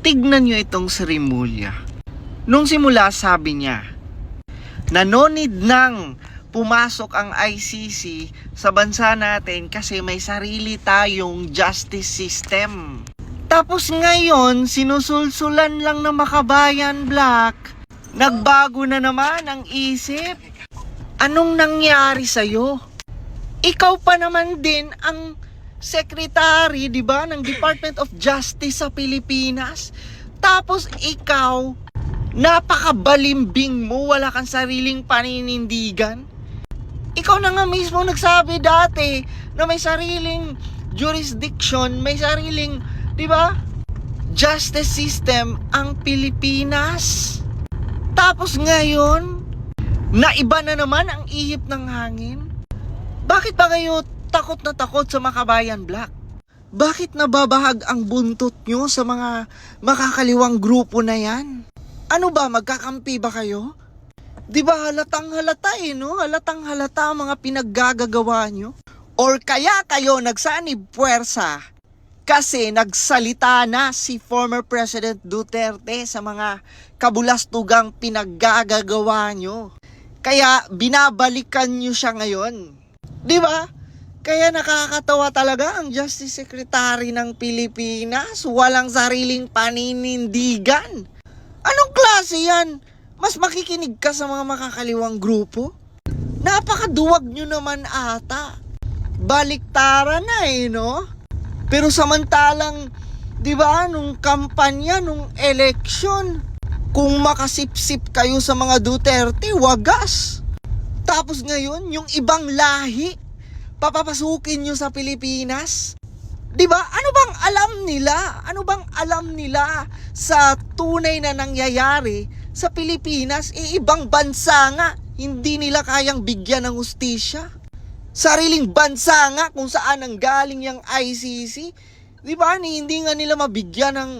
Tignan nyo itong si Rimulya. Nung simula sabi niya, na no need nang pumasok ang ICC sa bansa natin kasi may sarili tayong justice system. Tapos ngayon, sinusulsulan lang ng makabayan black. Nagbago na naman ang isip. Anong nangyari sa'yo? Ikaw pa naman din ang secretary, di ba, ng Department of Justice sa Pilipinas. Tapos ikaw, napakabalimbing mo, wala kang sariling paninindigan. Ikaw na nga mismo nagsabi dati na may sariling jurisdiction, may sariling, di ba, justice system ang Pilipinas. Tapos ngayon, naiba na naman ang ihip ng hangin. Bakit ba kayo takot na takot sa Makabayan Black? Bakit nababahag ang buntot nyo sa mga makakaliwang grupo na yan? Ano ba, magkakampi ba kayo? Di ba halatang halata eh, no? Halatang halata ang mga pinaggagagawa nyo? Or kaya kayo nagsanib puwersa kasi nagsalita na si former President Duterte sa mga kabulastugang pinaggagagawa nyo. Kaya binabalikan nyo siya ngayon. Di ba? Kaya nakakatawa talaga ang Justice Secretary ng Pilipinas. Walang sariling paninindigan. Anong klase yan? Mas makikinig ka sa mga makakaliwang grupo? Napakaduwag nyo naman ata. Baliktara na eh, no? Pero samantalang, di ba, nung kampanya, nung election, kung makasipsip kayo sa mga Duterte, wagas. Tapos ngayon, yung ibang lahi, papapasukin nyo sa Pilipinas? 'Di ba? Ano bang alam nila? Ano bang alam nila sa tunay na nangyayari sa Pilipinas? E ibang bansa nga, hindi nila kayang bigyan ng hustisya. Sariling bansa nga kung saan ang galing yung ICC. 'Di ba? Hindi nga nila mabigyan ng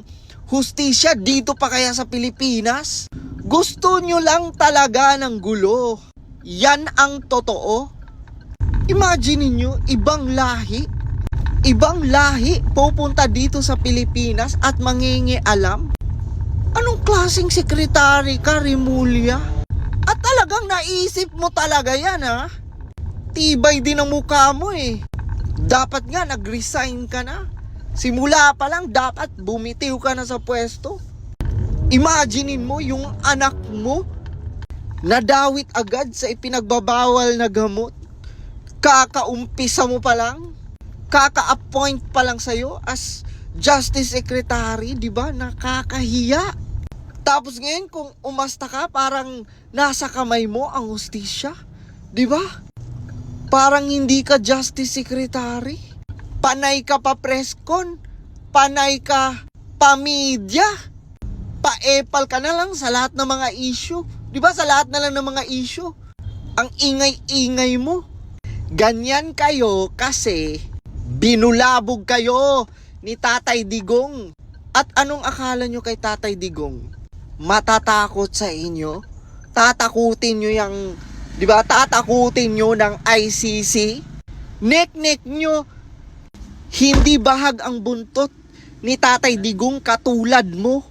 hustisya dito pa kaya sa Pilipinas. Gusto nyo lang talaga ng gulo. Yan ang totoo. Imagine niyo ibang lahi, ibang lahi pupunta dito sa Pilipinas at mangingi alam. Anong klaseng sekretary ka, Rimulya? At talagang naisip mo talaga yan, ha? Tibay din ang mukha mo, eh. Dapat nga, nag-resign ka na. Simula pa lang, dapat bumitiw ka na sa pwesto. Imaginein mo yung anak mo nadawit agad sa ipinagbabawal na gamot kakaumpisa mo pa lang, kaka-appoint pa lang sa'yo as Justice Secretary, di ba? Nakakahiya. Tapos ngayon, kung umasta ka, parang nasa kamay mo ang hustisya. Di ba? Parang hindi ka Justice Secretary. Panay ka pa presscon. Panay ka pa media. Pa-epal ka na lang sa lahat ng mga issue. Di ba? Sa lahat na lang ng mga issue. Ang ingay-ingay mo. Ganyan kayo kasi binulabog kayo ni Tatay Digong. At anong akala nyo kay Tatay Digong? Matatakot sa inyo? Tatakutin nyo yung, di ba, tatakutin nyo ng ICC? Nek-nek nyo, hindi bahag ang buntot ni Tatay Digong katulad mo.